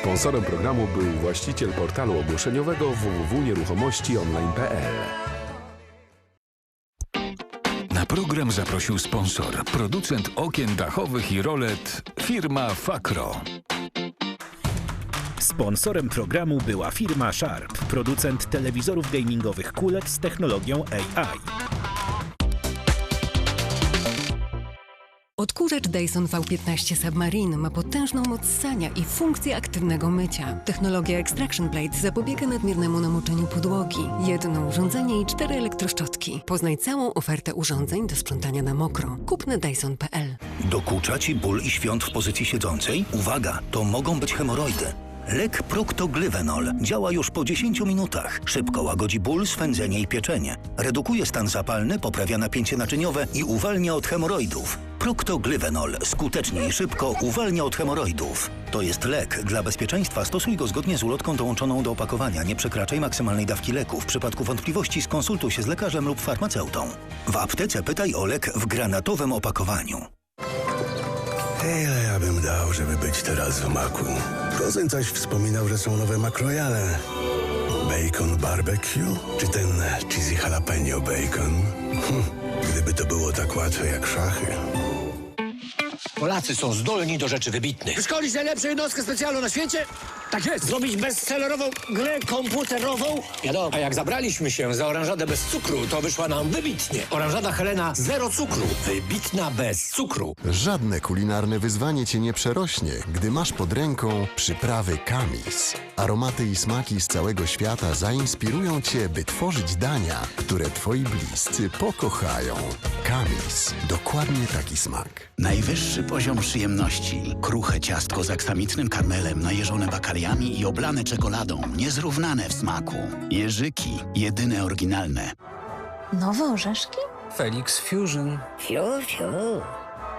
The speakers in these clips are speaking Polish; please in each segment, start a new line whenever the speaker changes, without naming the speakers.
Sponsorem programu był właściciel portalu ogłoszeniowego www.nieruchomościonline.pl.
Na program zaprosił sponsor, producent okien dachowych i rolet, firma Fakro.
Sponsorem programu była firma Sharp, producent telewizorów gamingowych QLED z technologią AI.
Odkurzacz Dyson V15 Submarine ma potężną moc ssania i funkcję aktywnego mycia. Technologia Extraction Blade zapobiega nadmiernemu namoczeniu podłogi. Jedno urządzenie i cztery elektroszczotki. Poznaj całą ofertę urządzeń do sprzątania na mokro. Kup na dyson.pl.
Dokucza ci ból i świąt w pozycji siedzącej? Uwaga, to mogą być hemoroidy. Lek Proctoglyvenol działa już po 10 minutach. Szybko łagodzi ból, swędzenie i pieczenie. Redukuje stan zapalny, poprawia napięcie naczyniowe i uwalnia od hemoroidów. Proctoglyvenol skutecznie i szybko uwalnia od hemoroidów. To jest lek. Dla bezpieczeństwa stosuj go zgodnie z ulotką dołączoną do opakowania. Nie przekraczaj maksymalnej dawki leku. W przypadku wątpliwości skonsultuj się z lekarzem lub farmaceutą. W aptece pytaj o lek w granatowym opakowaniu.
Ile ja bym dał, żeby być teraz w maku? Kozyn coś wspominał, że są nowe makrojale. Bacon barbecue? Czy ten cheesy jalapeno bacon? Hm, gdyby to było tak łatwe jak szachy.
Polacy są zdolni do rzeczy wybitnych.
Wyszkolić najlepszą jednostkę specjalną na świecie?
Tak jest.
Zrobić bestsellerową grę komputerową?
Wiadomo. A jak zabraliśmy się za oranżadę bez cukru, to wyszła nam wybitnie. Oranżada Helena zero cukru. Wybitna bez cukru.
Żadne kulinarne wyzwanie cię nie przerośnie, gdy masz pod ręką przyprawy Kamis. Aromaty i smaki z całego świata zainspirują cię, by tworzyć dania, które twoi bliscy pokochają. Kamis. Dokładnie taki smak.
Najwyższy poziom przyjemności. Kruche ciastko z aksamitnym karmelem, najeżone bakaliami i oblane czekoladą. Niezrównane w smaku. Jeżyki. Jedyne oryginalne.
Nowe orzeszki?
Felix Fusion.
Fiu, fiu.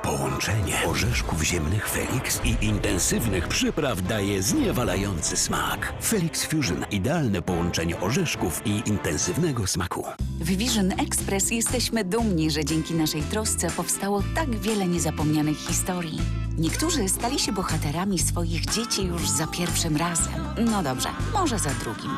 Połączenie orzeszków ziemnych Felix i intensywnych przypraw daje zniewalający smak. Felix Fusion. Idealne połączenie orzeszków i intensywnego smaku.
W Vision Express jesteśmy dumni, że dzięki naszej trosce powstało tak wiele niezapomnianych historii. Niektórzy stali się bohaterami swoich dzieci już za pierwszym razem. No dobrze, może za drugim.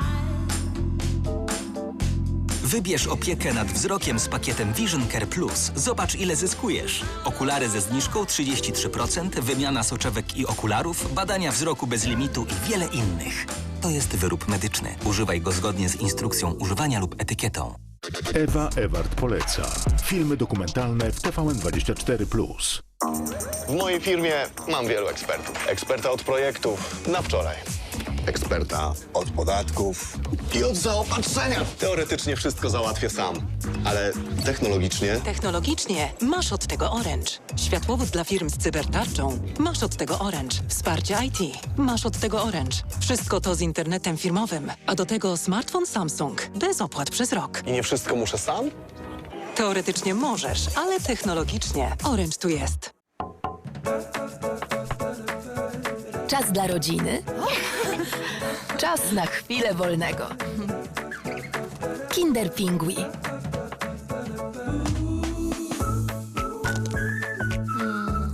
Wybierz opiekę nad wzrokiem z pakietem Vision Care Plus. Zobacz, ile zyskujesz. Okulary ze zniżką 33%, wymiana soczewek i okularów, badania wzroku bez limitu i wiele innych. To jest wyrób medyczny. Używaj go zgodnie z instrukcją używania lub etykietą.
Ewa Ewart poleca. Filmy dokumentalne w TVN24+.
W mojej firmie mam wielu ekspertów. Eksperta od projektów na wczoraj. Eksperta od podatków i od zaopatrzenia. Teoretycznie wszystko załatwię sam, ale technologicznie
Technologicznie masz od tego Orange. Światłowód dla firm z cybertarczą masz od tego Orange. Wsparcie IT masz od tego Orange. Wszystko to z internetem firmowym, a do tego smartfon Samsung bez opłat przez rok.
i nie wszystko muszę sam?
Teoretycznie możesz, ale technologicznie Orange tu jest.
Czas dla rodziny. Czas na chwilę wolnego. Kinder Pingui.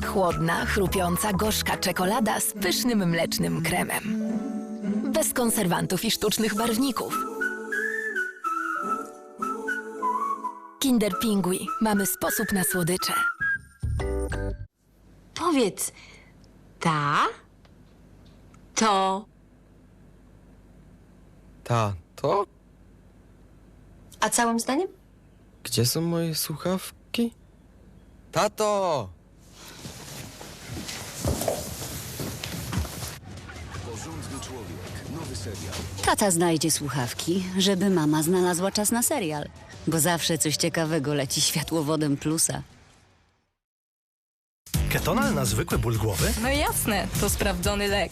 Chłodna, chrupiąca, gorzka czekolada z pysznym mlecznym kremem. Bez konserwantów i sztucznych barwników. Kinder Pingui. Mamy sposób na słodycze.
Powiedz, ta? To.
Ta, to?
A całym zdaniem?
Gdzie są moje słuchawki? Tato!
Porządny człowiek. Nowy serial.
Tata znajdzie słuchawki, żeby mama znalazła czas na serial. Bo zawsze coś ciekawego leci światłowodem plusa.
Ketonal na zwykły ból głowy?
No jasne, to sprawdzony lek.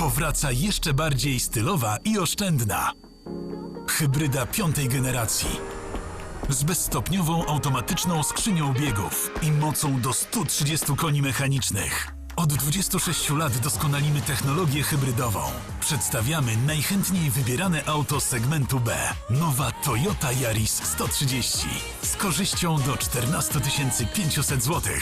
Powraca jeszcze bardziej stylowa i oszczędna. Hybryda piątej generacji. Z bezstopniową automatyczną skrzynią biegów i mocą do 130 koni mechanicznych. Od 26 lat doskonalimy technologię hybrydową. Przedstawiamy najchętniej wybierane auto segmentu B. Nowa Toyota Yaris 130 z korzyścią do 14 500 zł.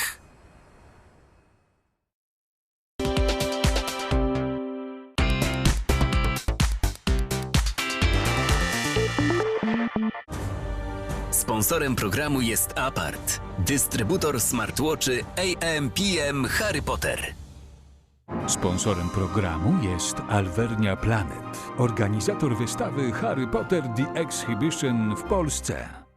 Sponsorem programu jest Apart, dystrybutor smartwatchy AM/PM Harry Potter.
Sponsorem programu jest Alvernia Planet, organizator wystawy Harry Potter The Exhibition w Polsce.